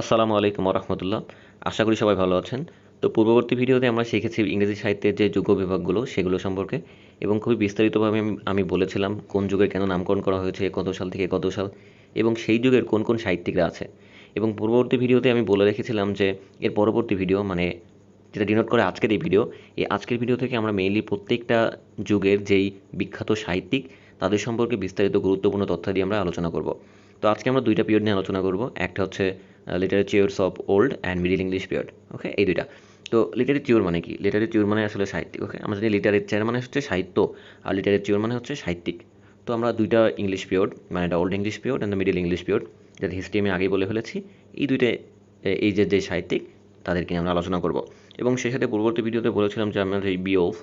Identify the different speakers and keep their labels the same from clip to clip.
Speaker 1: আসসালামু আলাইকুম রহমতুল্লাহ আশা করি সবাই ভালো আছেন। তো পূর্ববর্তী ভিডিওতে আমরা শিখেছি ইংরেজি সাহিত্যের যে যুগ বিভাগগুলো, সেগুলো সম্পর্কে এবং খুবই বিস্তারিতভাবে আমি বলেছিলাম কোন যুগের কেন নামকরণ করা হয়েছে, কত সাল থেকে কত সাল, এবং সেই যুগের কোন কোন সাহিত্যিকরা আছে। এবং পূর্ববর্তী ভিডিওতে আমি বলে রেখেছিলাম যে এর পরবর্তী ভিডিও মানে যেটা ডিনোট করে আজকের এই ভিডিও, এই আজকের ভিডিও থেকে আমরা মেইনলি প্রত্যেকটা যুগের যেই বিখ্যাত সাহিত্যিক, তাদের সম্পর্কে বিস্তারিত গুরুত্বপূর্ণ তথ্য দিয়ে আমরা আলোচনা করব। তো আজকে আমরা দুইটা পিরিয়ড নিয়ে আলোচনা করব। একটা হচ্ছে literatures of old and middle English period okay এই দুইটা। তো লিটারেচার মানে কি? লিটারেচার মানে আসলে সাহিত্যিক ওকে আমরা জানি লিটারেচার মানে হচ্ছে সাহিত্য, আর লিটারেচার মানে হচ্ছে সাহিত্যিক। তো আমরা দুইটা ইংলিশ পিরিয়ড মানে এটা old English period and middle English period যাতে হিস্ট্রি আমি আগেই বলে ফেলেছি, এই দুইটা এই যে যে সাহিত্যিক, তাদেরকে আমরা আলোচনা করব। এবং সেই সাথে পূর্ববর্তী ভিডিওতে বলেছিলাম যে আমরা এই বিওফ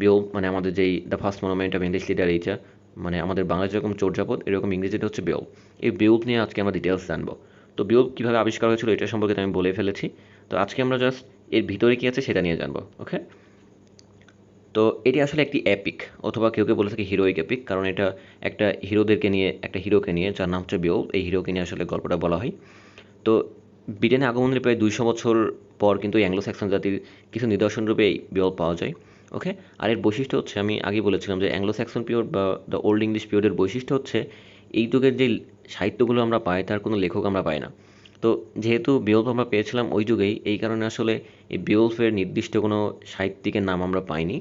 Speaker 1: বিওফ মানে আমাদের যেই the first monument of English literature মানে আমাদের বাংলা যেরকম চর্যাপদ এরকম ইংরেজিতে হচ্ছে বেউল এই বেউল নিয়ে আজকে আমরা ডিটেলস জানব। তো বেউল কীভাবে আবিষ্কার হয়েছিল এটা সম্পর্কে আমি বলে ফেলেছি। তো আজকে আমরা জাস্ট এর ভিতরে কী আছে সেটা নিয়ে জানব ওকে তো এটি আসলে একটি অ্যাপিক অথবা কেউ কেউ বলে থাকে হিরোইক অ্যাপিক কারণ এটা একটা হিরোদেরকে নিয়ে, একটা হিরোকে নিয়ে, যার নাম হচ্ছে বেউল এই হিরোকে নিয়ে আসলে গল্পটা বলা হয়। তো ব্রিটেনে আগমনের প্রায় দুইশো বছর পর কিন্তু অ্যাংলো স্যাক্সন জাতির কিছু নিদর্শন রূপে এই বেউল পাওয়া যায় ওকে আর এর বৈশিষ্ট্য হচ্ছে, আমি আগে বলেছিলাম যে অ্যাংলো স্যাক্সন পিরিয়ড বা দ্য ওল্ড ইংলিশ পিরিয়ডের বৈশিষ্ট্য হচ্ছে, এই যুগের যে সাহিত্যগুলো আমরা পাই, তার কোনো লেখক আমরা পাই না। তো যেহেতু বিওল্ফ আমরা পেয়েছিলাম ওই যুগেই, এই কারণে আসলে এই বিওল্ফের নির্দিষ্ট কোনো সাহিত্যিকের নাম আমরা পাইনি।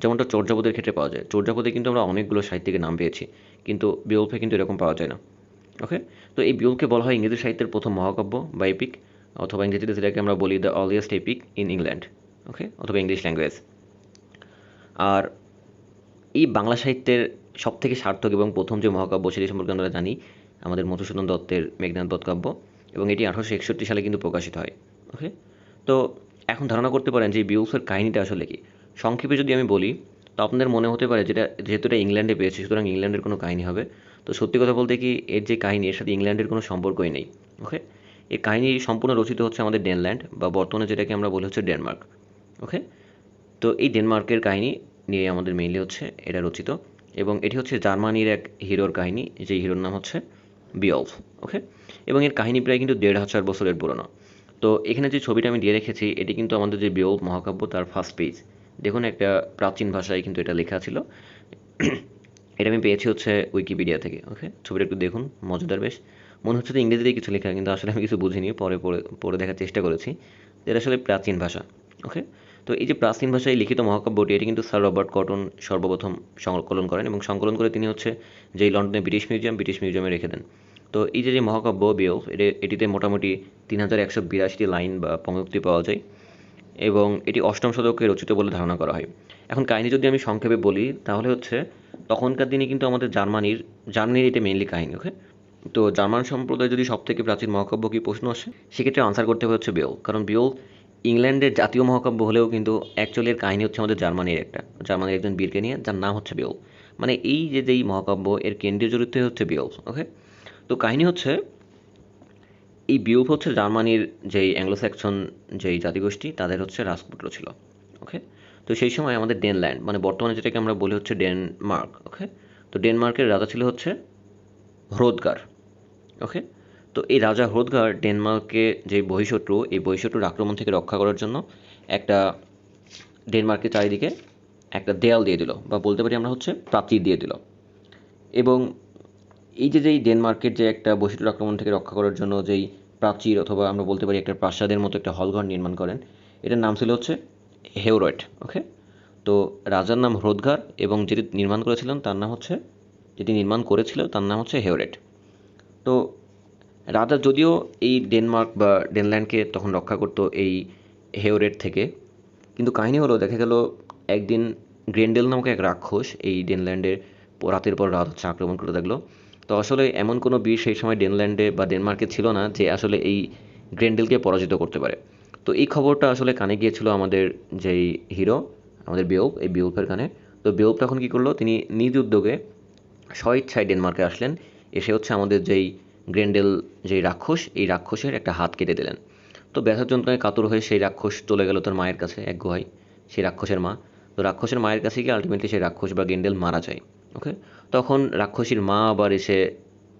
Speaker 1: যেমনটা চর্যাপদের ক্ষেত্রে পাওয়া যায়। চর্যাপদে কিন্তু আমরা অনেকগুলো সাহিত্যিকের নাম পেয়েছি, কিন্তু বিওল্ফে কিন্তু এরকম পাওয়া যায় না। ওকে তো এই বিওল্ফকে বলা হয় ইংরেজি সাহিত্যের প্রথম মহাকাব্য বা এপিক অথবা ইংরেজিতে যেটাকে আমরা বলি the earliest epic in England okay অথবা ইংলিশ ল্যাঙ্গুয়েজ আর এই বাংলা সাহিত্যের সবথেকে সার্থক এবং প্রথম যে মহাকাব্য সেটি সম্পর্কে আমরা জানি আমাদের মধুসূদন দত্তের মেঘনাথ বধ কাব্য এবং এটি আঠারোশো একষট্টি সালে কিন্তু প্রকাশিত হয়, ওকে? তো এখন ধারণা করতে পারেন যে বিউসের কাহিনীটা আসলে কি? সংক্ষেপে যদি আমি বলি, তো আপনাদের মনে হতে পারে যেটা, যেহেতু এটা ইংল্যান্ডে পেয়েছে, সুতরাং ইংল্যান্ডের কোনো কাহিনী হবে। তো সত্যি কথা বলতে কি, এর যে কাহিনী, এর সাথে ইংল্যান্ডের কোনো সম্পর্কই নেই, ওকে? এই কাহিনী সম্পূর্ণ রচিত হচ্ছে আমাদের ডেনল্যান্ড, বা বর্তমানে যেটাকে আমরা বলি হচ্ছে ডেনমার্ক, ওকে? তো এই ডেনমার্কের কাহিনী নিয়ে আমাদের মেইনলি হচ্ছে এটা রচিত, এবং এটি হচ্ছে জার্মানির এক হিরোর কাহিনী যে হিরোর নাম হচ্ছে বিয়লফ ওকে এবং এর কাহিনী প্রায় কিন্তু দেড় হাজার বছরের পুরনো। তো এখানে যে ছবিটা আমি দিয়ে রেখেছি, এটি কিন্তু আমাদের যে বিয়লফ মহাকাব্য, তার ফার্স্ট পেজ দেখুন, একটা প্রাচীন ভাষায় কিন্তু এটা লেখা ছিল। এটা আমি পেয়েছি হচ্ছে উইকিপিডিয়া থেকে ওকে ছবিটা একটু দেখুন, মজাদার বেশ। মনে হচ্ছে যে ইংরেজিতে কিছু লেখা, কিন্তু আসলে আমি কিছু বুঝিনি, পরে পড়ে পড়ে দেখার চেষ্টা করেছি। এটা আসলে প্রাচীন ভাষা ওকে তো এই যে প্রাচীন ভাষায় লিখিত মহাকাব্যটি, এটি কিন্তু স্যার রবার্ট কটন সর্বপ্রথম সংকলন করেন এবং সংকলন করে তিনি হচ্ছে যে লন্ডনে ব্রিটিশ মিউজিয়াম, ব্রিটিশ মিউজিয়ামে রেখে দেন। তো এই যে মহাকাব্য বিয়ল এটিতে মোটামুটি তিন হাজার একশো বিরাশিটি লাইন বা পঙ্ক্তি পাওয়া যায় এবং এটি অষ্টম শতকে রচিত বলে ধারণা করা হয়। এখন কাহিনী যদি আমি সংক্ষেপে বলি, তাহলে হচ্ছে তখনকার দিনে কিন্তু আমাদের জার্মানির জার্মানির এটা মেইনলি কাহিনী ওকে তো জার্মান সম্প্রদায় যদি সব থেকে প্রাচীন মহাকাব্য কি প্রশ্ন আসে? সেক্ষেত্রে আনসার করতে হবে হচ্ছে বিয়ল কারণ বিয়ল ইংল্যান্ডের জাতীয় মহাকাব্য হলেও কিন্তু অ্যাকচুয়ালি কাহিনী হচ্ছে আমাদের জার্মানির একটা, জার্মানির একজন বীরকে নিয়ে, যার নাম হচ্ছে বিয়ল মানে এই যে, যেই মহাকাব্য, এর কেন্দ্রীয় চরিত্র হচ্ছে বিয়ল ওকে তো কাহিনী হচ্ছে, এই বিউফ হচ্ছে জার্মানির যেই অ্যাংলো স্যাকসন যেই জাতিগোষ্ঠী, তাদের হচ্ছে রাজপুত্র ছিল ওকে তো সেই সময় আমাদের ডেনল্যান্ড মানে বর্তমানে যেটাকে আমরা বলি হচ্ছে ডেনমার্ক ওকে তো ডেনমার্কের রাজা ছিল হচ্ছে হ্রোদগার ওকে তো এই রাজা হ্রোদগার ডেনমার্কে যে বহিঃশত্রু, এই বহিঃশত্রুর আক্রমণ থেকে রক্ষা করার জন্য একটা ডেনমার্কের চারিদিকে একটা দেয়াল দিয়ে দিল, বা বলতে পারি আমরা হচ্ছে প্রাচীর দিয়ে দিল। এবং এই যে যেই ডেনমার্কের যে একটা বৈশিষ্ট্য আক্রমণ থেকে রক্ষা করার জন্য যেই প্রাচীর অথবা আমরা বলতে পারি একটা প্রাসাদের মতো একটা হলঘর নির্মাণ করেন, এটার নাম ছিল হচ্ছে হেওরয়েট ওকে? তো রাজার নাম হ্রদঘর এবং যেটি নির্মাণ করেছিলেন তার নাম হচ্ছে, যেটি নির্মাণ করেছিল তার নাম হচ্ছে হেওরেট তো রাজা যদিও এই ডেনমার্ক বা ডেনল্যান্ডকে তখন রক্ষা করতো এই হেওরেট থেকে, কিন্তু কাহিনী হলো, দেখা গেল একদিন গ্রেন্ডেল নামক এক রাক্ষস এই ডেনল্যান্ডের রাতের পর রাত হচ্ছে আক্রমণ করে থাকল তো আসলে এমন কোনো বীর সেই সময় ডেনল্যান্ডে বা ডেনমার্কে ছিল না যে আসলে এই গ্রেন্ডেলকে পরাজিত করতে পারে। তো এই খবরটা আসলে কানে গিয়েছিল আমাদের যেই হিরো, আমাদের বিয়োগ এই বিয়োগের কানে। তো বিয়োগ তখন কী করল, তিনি নিজ উদ্যোগে স্বইচ্ছায় ডেনমার্কে আসলেন। এসে হচ্ছে আমাদের যেই গ্রেন্ডেল, যেই রাক্ষস, এই রাক্ষসের একটা হাত কেটে দিলেন। তো ব্যথার যন্ত্রণায় কাতর হয়ে সেই রাক্ষস চলে গেল তার মায়ের কাছে, এক গুহায়। সেই রাক্ষসের মা। তো রাক্ষসের মায়ের কাছে গিয়ে আলটিমেটলি সেই রাক্ষস বা গেন্ডেল মারা যায় ওকে তখন রাক্ষসীর মা আবার এসে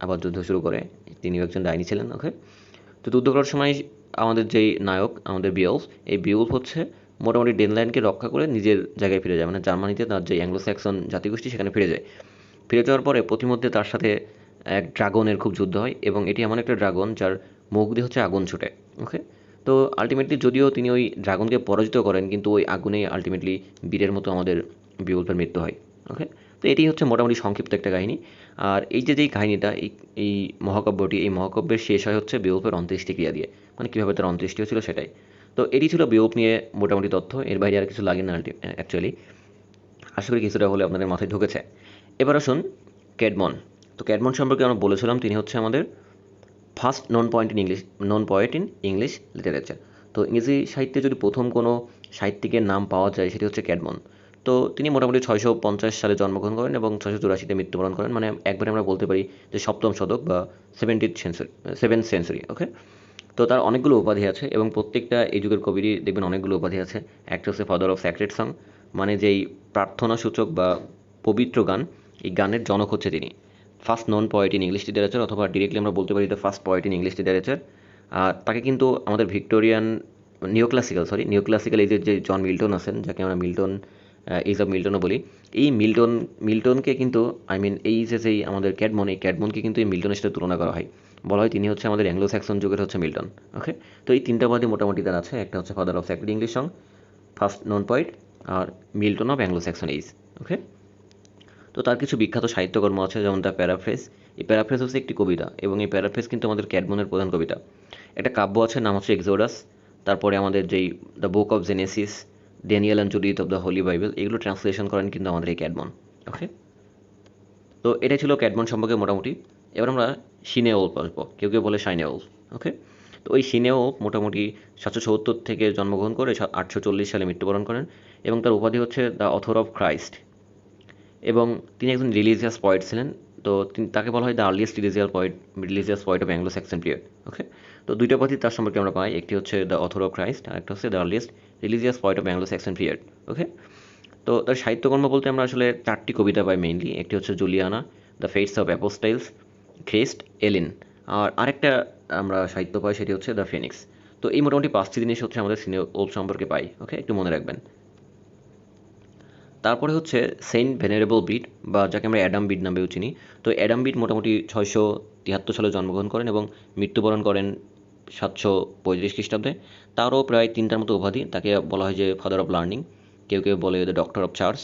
Speaker 1: আবার যুদ্ধ শুরু করে। তিনিও একজন ডাইনি ছিলেন, ওকে। তো যুদ্ধ করার সময় আমাদের যেই নায়ক, আমাদের বিয়লফ এই বিয়লফ হচ্ছে মোটামুটি ডেনল্যান্ডকে রক্ষা করে নিজের জায়গায় ফিরে যায়। মানে জার্মানিতে তার যে অ্যাংলো স্যাক্সন জাতিগোষ্ঠী, সেখানে ফিরে যায়। ফিরে যাওয়ার পরে প্রতিমধ্যে তার সাথে এক ড্রাগনের খুব যুদ্ধ হয় এবং এটি এমন একটা ড্রাগন যার মুখ দিয়ে হচ্ছে আগুন ছুটে, ওকে। তো আলটিমেটলি যদিও তিনি ওই ড্রাগনকে পরাজিত করেন, কিন্তু ওই আগুনেই আলটিমেটলি বীরের মতো আমাদের বিউল্পের মৃত্যু হয়, ওকে। তো এটি হচ্ছে মোটামুটি সংক্ষিপ্ত একটা কাহিনী। আর এই যে যেই কাহিনীটা, এই এই মহাকাব্যটি, এই মহাকাব্যের শেষ হয় হচ্ছে বিউল্পের অন্ত্যেষ্টিক্রিয়া দিয়ে। মানে কীভাবে তার অন্ত্যেষ্টি হয়েছিল সেটাই। তো এটি ছিল বিউপ নিয়ে মোটামুটি তথ্য, এর বাইরে আর কিছু লাগে না অ্যাকচুয়ালি আশা করি কিছুটা হলে আপনাদের মাথায় ঢুকেছে। এবার আসুন ক্যাডমন। তো ক্যাডমন সম্পর্কে আমরা বলেছিলাম, তিনি হচ্ছে আমাদের first known poet in English known poet in English literature তো ইংরেজি সাহিত্যে যদি প্রথম কোনো সাহিত্যিকের নাম পাওয়া যায়, সেটি হচ্ছে ক্যাডমন। তো তিনি মোটামুটি ছয়শো পঞ্চাশ সালে জন্মগ্রহণ করেন এবং ছয়শো চুরাশিতে মৃত্যুবরণ করেন। মানে একবারে আমরা বলতে পারি যে সপ্তম শতক বা seventieth century seventh century okay তো তার অনেকগুলো উপাধি আছে এবং প্রত্যেকটা এই যুগের কবিরই দেখবেন অনেকগুলো উপাধি আছে। একটা হচ্ছে ফাদার অফ স্যাক্রেট সং মানে যেই প্রার্থনা সূচক বা পবিত্র গান, এই গানের জনক হচ্ছে তিনি। First known poet in English literature অথবা ডিরেক্টলি আমরা বলতে পারি the first poet in English literature আর তাকে কিন্তু আমাদের ভিক্টোরিয়ান নিও ক্লাসিক্যাল সরি নিও ক্লাসিক্যাল এজের যে জন মিল্টন আছেন, যাকে আমরা মিল্টন অফ মিল্টনও বলি। এই মিল্টন, মিল্টনকে কিন্তু আই মিন এই যে যেই আমাদের ক্যাডমন, এই ক্যাডমনকে কিন্তু এই মিল্টনের সাথে তুলনা করা হয়। বলা হয় তিনি হচ্ছে আমাদের অ্যাংলো স্যাক্সন যুগের হচ্ছে মিল্টন ওকে তো এই তিনটা বাদে মোটামুটি তার আছে। একটা হচ্ছে father of sacred English song first known poet R Milton of Anglo Saxon age okay তো তার কিছু বিখ্যাত সাহিত্যকর্ম আছে, যেমন দ্য প্যারাফ্রেস এই প্যারাফ্রেস হচ্ছে একটি কবিতা, এবং এই প্যারাফ্রেস কিন্তু আমাদের ক্যাডমনের প্রধান কবিতা। একটা কাব্য আছে, নাম হচ্ছে এক্সোডাস তারপরে আমাদের যেই the book of Genesis Daniel and Judith of the holy Bible এগুলো ট্রান্সলেশন করেন কিন্তু আমাদের এই ক্যাডমন ওকে তো এটা ছিল ক্যাডমন সম্পর্কে মোটামুটি। এবার আমরা সিনে ওল্প আসব, কেউ কেউ বলে সাইনে ওল্প ওকে তো ওই সিনেও মোটামুটি সাতশো সত্তর থেকে জন্মগ্রহণ করে আটশো চল্লিশ সালে মৃত্যুবরণ করেন এবং তার উপাধি হচ্ছে দ্য অথর অফ ক্রাইস্ট এবং তিনি একজন রিলিজিয়াস পয়েট ছিলেন। তো তাকে বলা হয় the earliest religious poet religious poet of Anglo Saxon period, okay? তো দুইটা উপাধি তার সম্পর্কে আমরা পাই। একটি হচ্ছে দ্য অথর অফ ক্রাইস্ট, আর একটা হচ্ছে the earliest religious poet of Anglo Saxon period, okay? তো তার সাহিত্যকর্ম বলতে আমরা আসলে চারটি কবিতা পাই মেইনলি একটি হচ্ছে Juliana, the fates of apostles Christ Elene. আর আরেকটা আমরা সাহিত্য পাই, সেটি হচ্ছে দ্য ফিনিক্স। তো এই মোটামুটি পাঁচটি জিনিস হচ্ছে আমাদের সিনে ওল্ড সম্পর্কে পাই, ওকে? একটু মনে রাখবেন। তারপরে হচ্ছে সেন্ট ভেনারেবল বিট, বা যাকে আমরা অ্যাডাম বিট নামেও চিনি। তো অ্যাডাম বিট মোটামুটি ছয়শো তিয়াত্তর সালে জন্মগ্রহণ করেন এবং মৃত্যুবরণ করেন সাতশো পঁয়ত্রিশ খ্রিস্টাব্দে। তারও প্রায় তিনটার মতো উপাধি, তাকে বলা হয় যে ফাদার অফ লার্নিং, কেউ কেউ বলে দ্য ডক্টর অফ চার্লস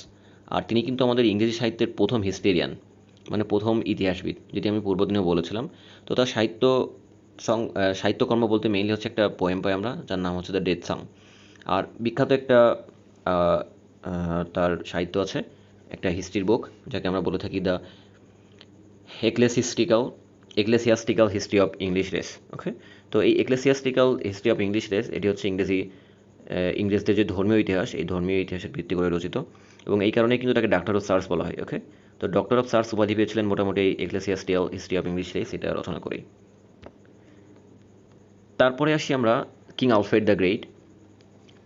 Speaker 1: আর তিনি কিন্তু আমাদের ইংরেজি সাহিত্যের প্রথম হিস্টেরিয়ান মানে প্রথম ইতিহাসবিদ, যেটি আমি পূর্বদিনেও বলেছিলাম। তো তার সাহিত্য সং সাহিত্যকর্ম বলতে মেইনলি হচ্ছে একটা পোয়েম পাই আমরা, যার নাম হচ্ছে দ্য ডেথ সং আর বিখ্যাত একটা তার সাহিত্য আছে, একটা হিস্ট্রির বুক যাকে আমরা বলে থাকি the ecclesiastical ecclesiastical history of English race okay তো এই ecclesiastical history of English race এটি হচ্ছে ইংরেজি ইংরেজদের যে ধর্মীয় ইতিহাস, এই ধর্মীয় ইতিহাসের ভিত্তি করে রচিত এবং এই কারণে কিন্তু তাকে ডাক্তার অফ সার্স বলা হয় ওকে তো ডক্টর অফ সার্স উপাধি পেয়েছিলেন মোটামুটি ecclesiastical history of English race এটা রচনা করেই। তারপরে আসি আমরা কিং আলফ্রেড দ্য গ্রেট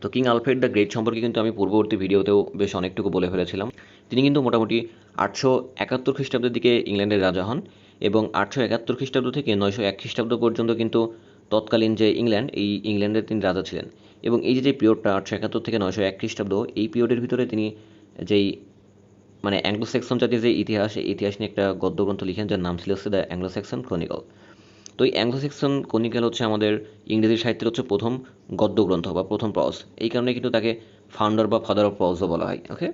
Speaker 1: তো কিং আলফ্রেড দ্য গ্রেট সম্পর্কে কিন্তু আমি পূর্ববর্তী ভিডিওতেও বেশ অনেকটুকু বলে ফেলেছিলাম। তিনি কিন্তু মোটামুটি আটশো একাত্তর খ্রিস্টাব্দের দিকে ইংল্যান্ডের রাজা হন এবং আটশো একাত্তর খ্রিস্টাব্দ থেকে নয়শো এক খ্রিস্টাব্দ পর্যন্ত কিন্তু তৎকালীন যে ইংল্যান্ড, এই ইংল্যান্ডের তিনি রাজা ছিলেন। এবং এই যে যে পিরিয়ডটা আটশো একাত্তর থেকে নয়শো এক খ্রিস্টাব্দ, এই পিরিয়ডের ভিতরে তিনি যেই মানে অ্যাংলো সেকশন জাতীয় যে ইতিহাস, এই ইতিহাস নিয়ে একটা গদ্যগ্রন্থ লিখেন যার নাম ছিল দ্য অ্যাংলো সেকশন ক্রনিকল তো এই অ্যাংলো সেকশন ক্রনিক্যাল হচ্ছে আমাদের ইংরেজি সাহিত্যের হচ্ছে প্রথম গদ্য গ্রন্থ বা প্রথম প্রজ এই কারণে কিন্তু তাকে ফাউন্ডার বা ফাদার অফ প্রজও বলা হয় ওকে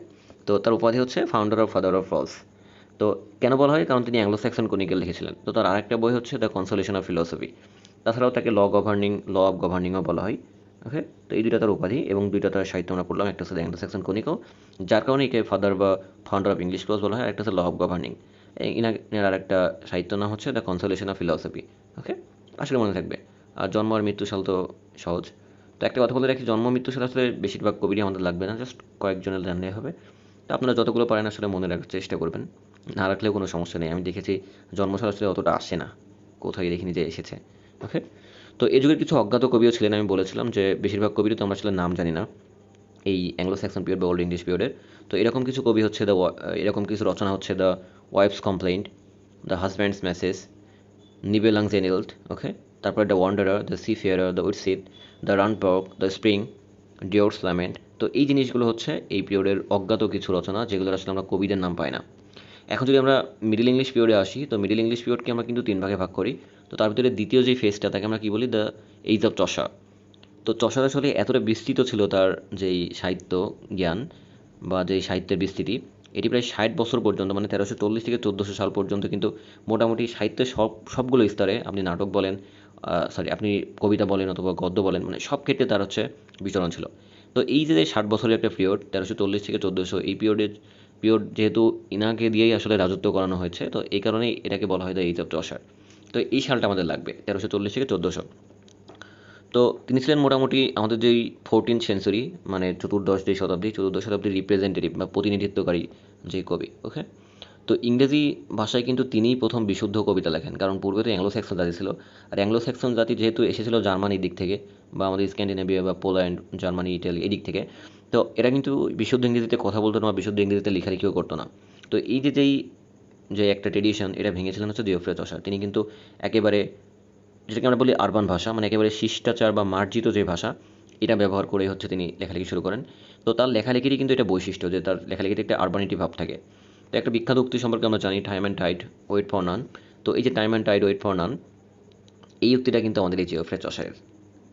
Speaker 1: তো তার উপাধি হচ্ছে founder of father of prose তো কেন বলা হয়? কারণ তিনি অ্যাংলো সেকশন ক্রনিক্যাল লিখেছিলেন। তো তার আরেকটা বই হচ্ছে দ্য কনসোলেশন অফ ফিলসফি তাছাড়াও তাকে ল গভর্নিং ল অফ গভর্নিংও বলা হয় ওকে তো এই দুইটা তার উপাধি এবং দুইটা তার সাহিত্য আমরা পড়লাম। একটা হচ্ছে অ্যাংলো সেকশন ক্রনিকল যার কারণে একে ফাদার বা ফাউন্ডার অফ ইংলিশ ক্লোজ বলা হয় একটা হচ্ছে ল অফ গভর্নিং ইনার আর একটা সাহিত্য নাম হচ্ছে the consolation of philosophy, okay? আসলে মনে থাকবে। আর জন্ম আর মৃত্যু সাল তো সহজ। তো একটা কথা বলে রাখি, জন্ম মৃত্যু সাল আসলে বেশিরভাগ কবিরই আমাদের লাগবে না জাস্ট কয়েকজনের জানলে হবে। তো আপনারা যতগুলো পারেন আসলে মনে রাখার চেষ্টা করবেন। না রাখলেও কোনো সমস্যা নেই, আমি দেখেছি জন্মসাল আসলে অতটা আসে না। কোথায় দেখিনি যে এসেছে, ওকে? তো এই যুগের কিছু অজ্ঞাত কবিও ছিলেন, আমি বলেছিলাম যে বেশিরভাগ কবিরই তো আমরা আসলে নাম জানি না। এই অ্যাংলো সেকশন পিরিয়ড বা ওল্ড ইংলিশ পিরিয়ডের তো এরকম কিছু কবি হচ্ছে দ্য এরকম কিছু রচনা হচ্ছে the wife's complaint the husband's message Nibelungenlied okay তারপরে the wanderer the seafarer the Widsith the Brunanburh the spring Deor's lament তো এই জিনিসগুলো হচ্ছে এই পিরিয়ডের অজ্ঞাত কিছু রচনা যেগুলো আসলে আমরা কবিদের নাম পাই না। এখন যদি আমরা মিডিল ইংলিশ পিরিয়ডে আসি, তো মিডিল ইংলিশ পিরিয়ডকে আমরা কিন্তু তিন ভাগে ভাগ করি। তো তার ভিতরে দ্বিতীয় যে ফেজটা তাকে আমরা কী বলি? দ্য এইজ অফ চষা তো চষার আসলে এতটা বিস্তৃত ছিল তার যেই সাহিত্য জ্ঞান বা যেই সাহিত্যের বিস্তৃতি, এটি প্রায় ষাট বছর পর্যন্ত মানে তেরোশো চল্লিশ থেকে চোদ্দোশো সাল পর্যন্ত কিন্তু মোটামুটি সাহিত্যের সব, সবগুলো স্তরে আপনি নাটক বলেন সরি আপনি কবিতা বলেন অথবা গদ্য বলেন মানে সব ক্ষেত্রে তার হচ্ছে বিচরণ ছিল। তো এই যে ষাট বছরের একটা পিরিয়ড তেরোশো চল্লিশ থেকে চোদ্দোশো, এই পিরিয়ডের পিরিয়ড যেহেতু ইনাকে দিয়েই আসলে রাজত্ব করানো হয়েছে, তো এই কারণেই এটাকে বলা হয় দ্য এইজ অফ চষার তো এই সালটা আমাদের লাগবে, তেরোশো চল্লিশ থেকে চোদ্দোশো। তো তিনি ছিলেন মোটামুটি আমাদের যেই ফোরটিন সেঞ্চুরি মানে চতুর্দশ যেই শতাব্দী, চতুর্দশ শতাব্দীর রিপ্রেজেন্টেটিভ বা প্রতিনিধিত্বকারী যে কবি ওকে তো ইংরেজি ভাষায় কিন্তু তিনিই প্রথম বিশুদ্ধ কবিতা লেখেন, কারণ পূর্বে তো অ্যাংলো স্যাক্সন জাতি ছিল। আর অ্যাংলো স্যাক্সন জাতি যেহেতু এসেছিল জার্মানির দিক থেকে, বা আমাদের স্ক্যান্ডিনেভিয়া বা পোল্যান্ড, জার্মানি, ইটালি এই দিক থেকে, তো এরা কিন্তু বিশুদ্ধ ইংরেজিতে কথা বলতো না বা বিশুদ্ধ ইংরেজিতে লেখালেখিও করতো না। তো এই যে যেই, যে একটা ট্রেডিশন এটা ভেঙেছিলেন হচ্ছে জিওফ্রে চষা তিনি কিন্তু একেবারে যেটাকে আমরা বলি আরবান ভাষা মানে একেবারে শিষ্টাচার বা মার্জিত যে ভাষা, এটা ব্যবহার করে হচ্ছে তিনি লেখালেখি শুরু করেন। তো তার লেখালেখিরই কিন্তু এটা বৈশিষ্ট্য যে তার লেখালেখিতে একটা আরবানিটি ভাব থাকে। তো একটা বিখ্যাত উক্তি সম্পর্কে আমরা জানি time and tide wait for none তো এই যে time and tide wait for none এই উক্তিটা কিন্তু আমাদের এই জিওফ্রে চষায়ের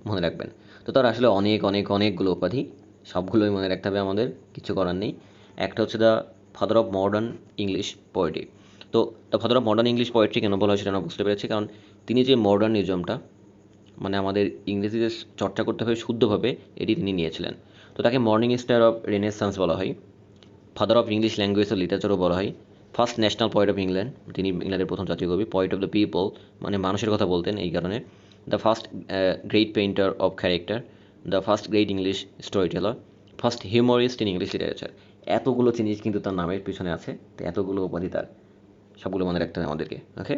Speaker 1: মনে রাখবেন। তো তার আসলে অনেক অনেক, অনেকগুলো উপাধি, সবগুলোই মনে রাখতে হবে আমাদের, কিছু করার নেই। একটা হচ্ছে the father of modern English poetry তো অফ মডার্ন ইংলিশ পোয়েট্রি কেন বলা হয় সেটা আমরা বুঝতে পেরেছি। কারণ তিনি যে মডার্নিজমটা মানে আমাদের ইংরেজিতে চর্চা করতে হবে শুদ্ধভাবে, এটি তিনি নিয়েছিলেন। তো তাকে মর্নিং স্টার অফ রেনেসান্স বলা হয় ফাদার অফ ইংলিশ ল্যাঙ্গুয়েজ ও লিটারেচারও বলা হয় first national poet of England তিনি ইংল্যান্ডের প্রথম জাতীয় কবি পয়েট অফ দ্য পিপল মানে মানুষের কথা বলতেন এই কারণে। The first great painter of character the first great English story teller first humorist in English literature এতগুলো জিনিস কিন্তু তার নামের পিছনে আছে তো এতগুলো উপাধি তার। সবগুলো মনে রাখতে হবে আমাদেরকে ওকে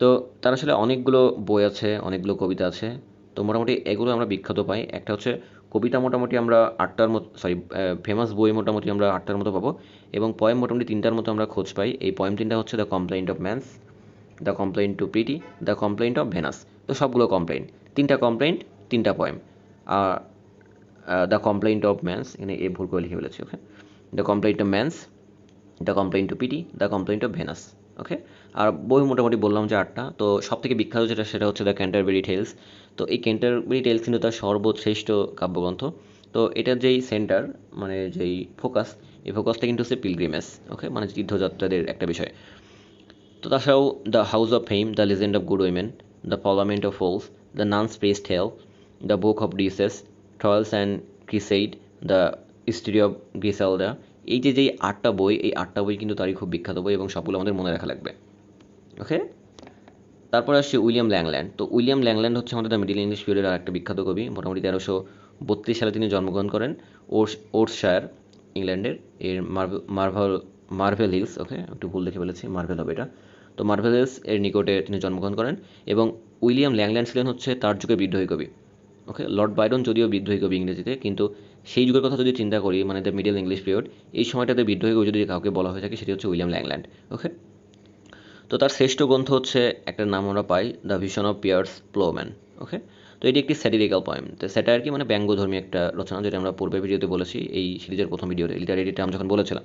Speaker 1: তো তার আসলে অনেকগুলো বই আছে, অনেকগুলো কবিতা আছে। তো মোটামুটি এগুলো আমরা বিখ্যাত পাই। একটা হচ্ছে কবিতা মোটামুটি আমরা আটটার মতো সরি ফেমাস বই মোটামুটি আমরা আটটার মতো পাবো এবং পয়েম মোটামুটি তিনটার মতো আমরা খোঁজ পাই। এই পয়েম তিনটা হচ্ছে the complaint of Mars the complaint to pity the complaint of Venus তো সবগুলো কমপ্লেইন্ট তিনটা কমপ্লেইন্ট তিনটা পয়েম আর দ্য কমপ্লেইন্ট অফ ম্যানস এখানে এ ভুল করে লিখে ফেলেছি okay the complaint of Mars the complaint to pity the complaint of Venus okay আর বই মোটামুটি বললাম যে আটটা, তো সব থেকে বিখ্যাত যেটা সেটা হচ্ছে দ্য ক্যান্টারবেরি টেলস তো এই ক্যান্টারবেরি টেলস কিন্তু তার সর্বশ্রেষ্ঠ কাব্যগ্রন্থ। তো এটার যেই সেন্টার মানে যেই ফোকাস এই ফোকাসটা কিন্তু হচ্ছে পিলগ্রিমেস ওকে মানে তীর্থযাত্রাদের একটা বিষয়। তো তাছাড়াও the house of fame the legend of good women the parliament of fowls the nun's space tale the book of duchess Troilus and Criseyde the history of Griselda এই যে যেই আটটা বই, এই আটটা বই কিন্তু তারই খুব বিখ্যাত বই এবং সবগুলো আমাদের মনে রাখা লাগবে। ওকে তারপরে আসছে উইলিয়াম ল্যাংল্যান্ড। তো উইলিয়াম ল্যাংল্যান্ড হচ্ছে আমাদের মিডিল ইংলিশ পিরিয়ডের আর একটা বিখ্যাত কবি। মোটামুটি তেরোশো বত্রিশ সালে তিনি জন্মগ্রহণ করেন ওর্স ওর্সশায়ার ইংল্যান্ডের, এর মার্ভেল মার্ভেল হিলস ওকে একটু ভুল দেখে ফেলেছি, মার্ভেল হবে এটা। তো মার্ভেল হিলস এর নিকটে তিনি জন্মগ্রহণ করেন এবং উইলিয়াম ল্যাংল্যান্ড ছিলেন হচ্ছে তার যুগে বিদ্রোহী কবি ওকে লর্ড বাইরন যদিও বিদ্রোহী কবি ইংরেজিতে, কিন্তু সেই যুগের কথা যদি চিন্তা করি মানে দ্য মিডল ইংলিশ পিরিয়ড এই সময়টাতে বিদ্রোহী যদি কাউকে বলা হয়ে থাকে সেটি হচ্ছে উইলিয়াম ল্যাংল্যান্ড ওকে তো তার শ্রেষ্ঠ গ্রন্থ হচ্ছে, একটা নাম আমরা পাই the vision of Piers Plowman okay তো এটি একটি স্যাটিরিক্যাল পয়েম তো স্যাটার কি মানে ব্যঙ্গধর্মী একটা রচনা, যেটা আমরা পূর্বের ভিডিওতে বলেছি, এই সিরিজের প্রথম ভিডিওতে লিটারেরি টার্ম যখন বলেছিলাম।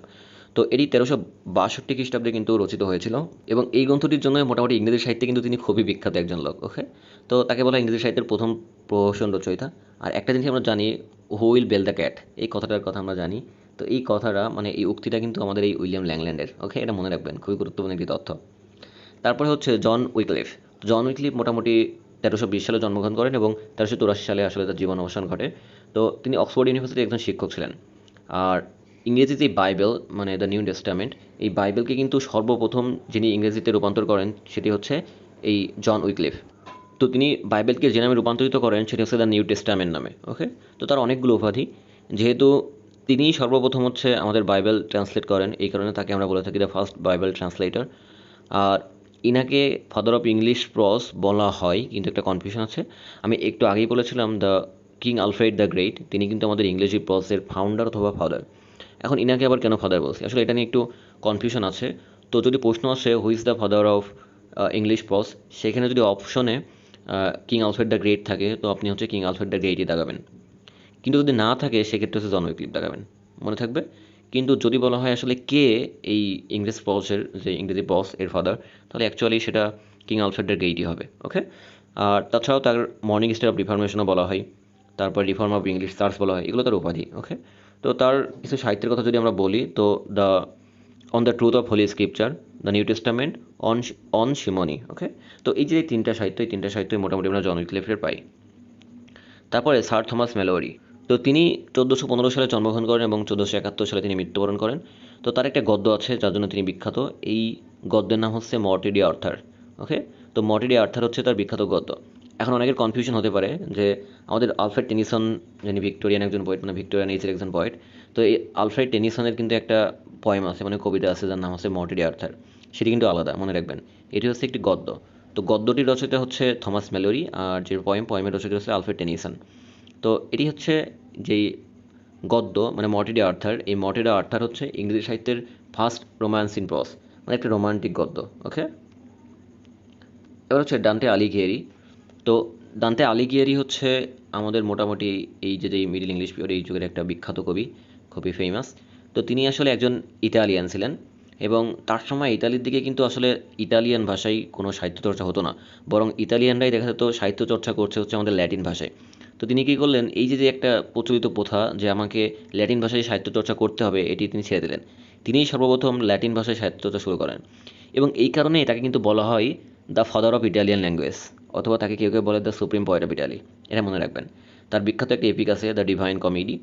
Speaker 1: তো এটি তেরোশো বাষট্টি খ্রিস্টাব্দে কিন্তু রচিত হয়েছিল, এবং এই গ্রন্থটির জন্য মোটামুটি ইংরেজি সাহিত্যে কিন্তু তিনি খুবই বিখ্যাত একজন লোক ওকে তো তাকে বলা ইংরেজি সাহিত্যের প্রথম প্রহসন রচয়িতা। আর একটা জিনিস আমরা জানি হুইল বেল দ্য ক্যাট এই কথাটার কথা আমরা জানি। তো এই কথাটা মানে এই উক্তিটা কিন্তু আমাদের এই উইলিয়াম ল্যাংল্যান্ডের ওকে এটা মনে রাখবেন, খুবই গুরুত্বপূর্ণ একটি তথ্য। তারপরে হচ্ছে জন উইকলিফ। জন উইকলিফ মোটামুটি তেরোশো বিশ সালে জন্মগ্রহণ করেন এবং তেরোশো চুরাশি সালে আসলে তার জীবন অবসান ঘটে। তো তিনি অক্সফোর্ড ইউনিভার্সিটির একজন শিক্ষক ছিলেন। আর ইংরেজিতে এই বাইবেল মানে দ্য নিউ টেস্টামেন্ট, এই বাইবেলকে কিন্তু সর্বপ্রথম যিনি ইংরেজিতে রূপান্তর করেন, সেটি হচ্ছে এই জন উইকলিফ। তো তিনি বাইবেলকে যে নামে রূপান্তরিত করেন, সেটি হচ্ছে দ্য নিউ টেস্টামেন্ট নামে, ওকে? তো তার অনেকগুলো উপাধি। যেহেতু তিনিই সর্বপ্রথম হচ্ছে আমাদের বাইবেল ট্রান্সলেট করেন, এই কারণে তাকে আমরা বলে থাকি দ্য ফার্স্ট বাইবেল ট্রান্সলেটর। আর ইনাকে ফাদার অফ ইংলিশ প্রস বলা হয়, কিন্তু একটা কনফিউশন আছে। আমি একটু আগেই বলেছিলাম, the king Alfred the great, তিনি কিন্তু আমাদের ইংরেজি প্রসের ফাউন্ডার অথবা ফাদার। এখন ইনাকে আবার কেন ফাদার বলছি? আসলে এটা নিয়ে একটু কনফিউশন আছে। তো যদি প্রশ্ন আসে, who's the father of English prose, সেখানে যদি অপশনে কিং আলফ্রেড দ্য গ্রেট থাকে, তো আপনি হচ্ছে কিং আলফ্রেড দ্য গ্রেটই দাগাবেন। কিন্তু যদি না থাকে, সেক্ষেত্রে হচ্ছে জন উইকলিফ দাগাবেন। মনে থাকবে? কিন্তু যদি বলা হয় আসলে কে এই ইংরেজ বসের যে ইংরেজি বস, এর ফাদার তাহলে অ্যাকচুয়ালি সেটা কিং আলফ্রেড দ্য গ্রেটই হবে ওকে আর তাছাড়াও তার মর্নিং স্টার অফ রিফরমেশনও বলা হয়, তারপর রিফর্ম অফ ইংলিশ চার্চ বলা হয়, এগুলো তার উপাধি ওকে তো তার কিছু সাহিত্যের কথা যদি আমরা বলি, তো the on the truth of holy scripture the new testament on on simony okay তো এই যে তিনটা সাহিত্য, এই তিনটা সাহিত্যই মোটামুটি আমরা জন উইকলিফের পাই। তারপরে স্যার থমাস মেলোরি তো তিনি চোদ্দোশো পনেরো সালে জন্মগ্রহণ করেন এবং চোদ্দোশো একাত্তর সালে তিনি মৃত্যুবরণ করেন। তো তার একটা গদ্য আছে, যার জন্য তিনি বিখ্যাত। এই গদ্যের নাম হচ্ছে মর্টিডি আর্থার ওকে তো মর্টিডি আর্থার হচ্ছে তার বিখ্যাত গদ্য। এখন অনেকের কনফিউশন হতে পারে যে আমাদের আলফ্রেড টেনিসন যিনি ভিক্টোরিয়ান একজন পোয়েট মানে ভিক্টোরিয়ান এজের একজন পোয়েট তো এই আলফ্রেড টেনিসনের কিন্তু একটা পয়েম আছে মানে কবিতা আছে, যার নাম হচ্ছে মর্টিডি আর্থার সেটি কিন্তু আলাদা, মনে রাখবেন। এটি হচ্ছে একটি গদ্য। তো গদ্যটির রচয়িতা হচ্ছে থমাস মেলোরি আর যে পয়েম পয়েমের রচয়িতা হচ্ছে আলফ্রেড টেনিসন। তো এটি হচ্ছে যেই গদ্য মানে মর্টিডি আর্থার, এই মর্টিডি আর্থার হচ্ছে ইংরেজি সাহিত্যের ফার্স্ট রোম্যান্স ইন প্রস মানে একটা রোমান্টিক গদ্য, ওকে? এবার হচ্ছে ডান্তে আলিগিয়েরি তো দান্তে আলিগিয়েরি হচ্ছে আমাদের মোটামুটি এই যে যে মিডিল ইংলিশ পিরিয়ড এই যুগের একটা বিখ্যাত কবি, খুবই ফেমাস তো তিনি আসলে একজন ইটালিয়ান ছিলেন। এবং তার সময় ইতালির দিকে কিন্তু আসলে ইটালিয়ান ভাষায় কোনো সাহিত্য চর্চা হতো না। বরং ইতালিয়ানরাই দেখা যেত সাহিত্য চর্চা করছে হচ্ছে আমাদের ল্যাটিন ভাষায়। তো তিনি কী করলেন? এই যে যে একটা প্রচলিত প্রথা যে আমাকে ল্যাটিন ভাষায় সাহিত্য চর্চা করতে হবে, এটি তিনি ছেড়ে দিলেন। তিনিই সর্বপ্রথম ল্যাটিন ভাষায় সাহিত্য চর্চা শুরু করেন। এবং এই কারণে এটাকে কিন্তু বলা হয় the father of Italian language অথবা তাকে কেউ কেউ বলে the supreme poet of Italy এটা মনে রাখবেন। তার বিখ্যাত একটা এপিক আছে, দ্য ডিভাইন কমেডি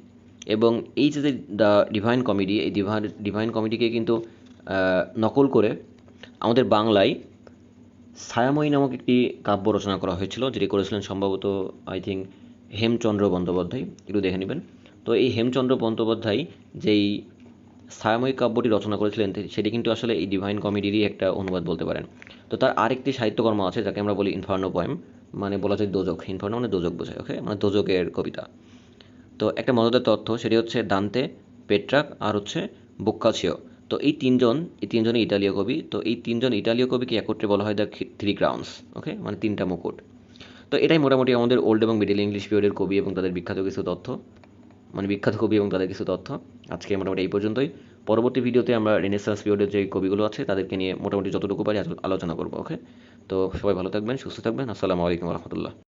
Speaker 1: এবং এই যে দ্য ডিভাইন কমেডি এই ডিভাইন ডিভাইন কমেডিকে কিন্তু নকল করে আমাদের বাংলায় ছায়াময়ী নামক একটি কাব্য রচনা করা হয়েছিল, যেটি করেছিলেন সম্ভবত আই থিঙ্ক হেমচন্দ্র বন্দ্যোপাধ্যায়। একটু দেখে নেবেন। তো এই হেমচন্দ্র বন্দ্যোপাধ্যায় যেই ছায়াময়ী কাব্যটি রচনা করেছিলেন সেটি কিন্তু আসলে এই ডিভাইন কমেডিরই একটা অনুবাদ বলতে পারেন। তো তার আরেকটি সাহিত্যকর্ম আছে, যাকে আমরা বলি ইনফার্নো পয়েম মানে বলা যায় দোজক। ইনফার্নো মানে দোজক বোঝায় ওকে মানে দোজকের কবিতা। তো একটা মজাদার তথ্য, সেটি হচ্ছে দান্তে, পেট্রাক, আর হচ্ছে বোক্কাছিও। তো এই তিনজন, এই তিনজনই ইটালীয় কবি, তো এই তিনজন ইটালীয় কবিকে একত্রে বলা হয় দ্য থ্রি ক্রাউন্স, ওকে? মানে তিনটা মুকুট। তো এটাই মোটামুটি আমাদের ওল্ড এবং মিডিল ইংলিশ পিরিয়ডের কবি এবং তাদের বিখ্যাত কিছু তথ্য। মানে বিখ্যাত কবি এবং তাদের কিছু তথ্য। আজকে মোটামুটি এই পর্যন্তই। পরবর্তী ভিডিওতে আমরা রেনেসান্স পিরিয়ডের যে কবিগুলো আছে, তাদেরকে নিয়ে মোটামুটি যতটুকু পারি আলোচনা করব, ওকে? তো সবাই ভালো থাকবেন, সুস্থ থাকবেন। আসসালামু আলাইকুম রহমতুল্লাহ।